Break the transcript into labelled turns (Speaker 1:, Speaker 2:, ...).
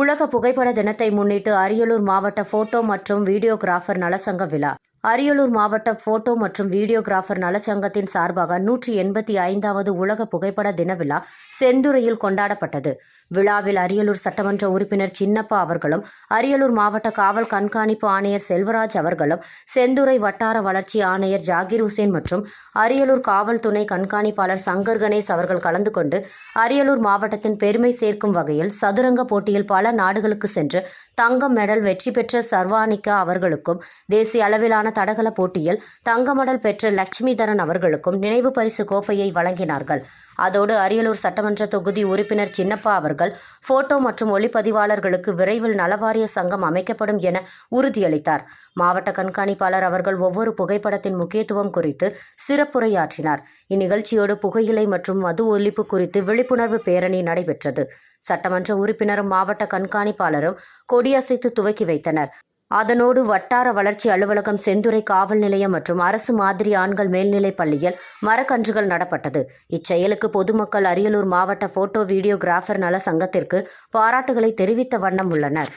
Speaker 1: உலக புகைப்பட தினத்தை முன்னிட்டு அரியலூர் மாவட்ட போட்டோ மற்றும் வீடியோகிராஃபர் நலசங்க விழா. அரியலூர் மாவட்ட போட்டோ மற்றும் வீடியோகிராஃபர் நலச்சங்கத்தின் சார்பாக நூற்றி எண்பத்தி ஐந்தாவது உலக புகைப்பட தின விழா செந்துறையில் கொண்டாடப்பட்டது. விழாவில் அரியலூர் சட்டமன்ற உறுப்பினர் சின்னப்பா அவர்களும் அரியலூர் மாவட்ட காவல் கண்காணிப்பு ஆணையர் செல்வராஜ் அவர்களும் செந்துறை வட்டார வளர்ச்சி ஆணையர் ஜாகிர் ஹுசேன் மற்றும் அரியலூர் காவல் துணை கண்காணிப்பாளர் சங்கர் கணேஷ் அவர்கள் கலந்து கொண்டு அரியலூர் மாவட்டத்தின் பெருமை சேர்க்கும் வகையில் சதுரங்க போட்டியில் பல நாடுகளுக்கு சென்று தங்கம் மெடல் வெற்றி பெற்ற சர்வானிகா அவர்களுக்கும் தேசிய அளவிலான தடகள போட்டியில் தங்க மெடல் பெற்ற லட்சுமிதரன் அவர்களுக்கும் நினைவு பரிசு கோப்பையை வழங்கினார்கள். அதோடு அரியலூர் சட்டமன்ற தொகுதி உறுப்பினர் சின்னப்பா அவர்கள் போட்டோ மற்றும் ஒளிப்பதிவாளர்களுக்கு விரைவில் நலவாரிய சங்கம் அமைக்கப்படும் என உறுதியளித்தார். மாவட்ட கண்காணிப்பாளர் அவர்கள் ஒவ்வொரு புகைப்படத்தின் முக்கியத்துவம் குறித்து சிறப்புரையாற்றினார். இந்நிகழ்ச்சியோடு புகையிலை மற்றும் மது ஒழிப்பு குறித்து விழிப்புணர்வு பேரணி நடைபெற்றது. சட்டமன்ற உறுப்பினரும் மாவட்ட கண்காணிப்பாளரும் கொடியசைத்து துவக்கி வைத்தனர். அதனோடு வட்டார வளர்ச்சி அலுவலகம் செந்துறை காவல் நிலையம் மற்றும் அரசு மாதிரி ஆண்கள் மேல்நிலைப் பள்ளியில் மரக்கன்றுகள் நடப்பட்டது. இச்செயலுக்கு பொதுமக்கள் அரியலூர் மாவட்ட போட்டோ வீடியோகிராஃபர் நல சங்கத்திற்கு பாராட்டுகளை தெரிவித்த வண்ணம் உள்ளனர்.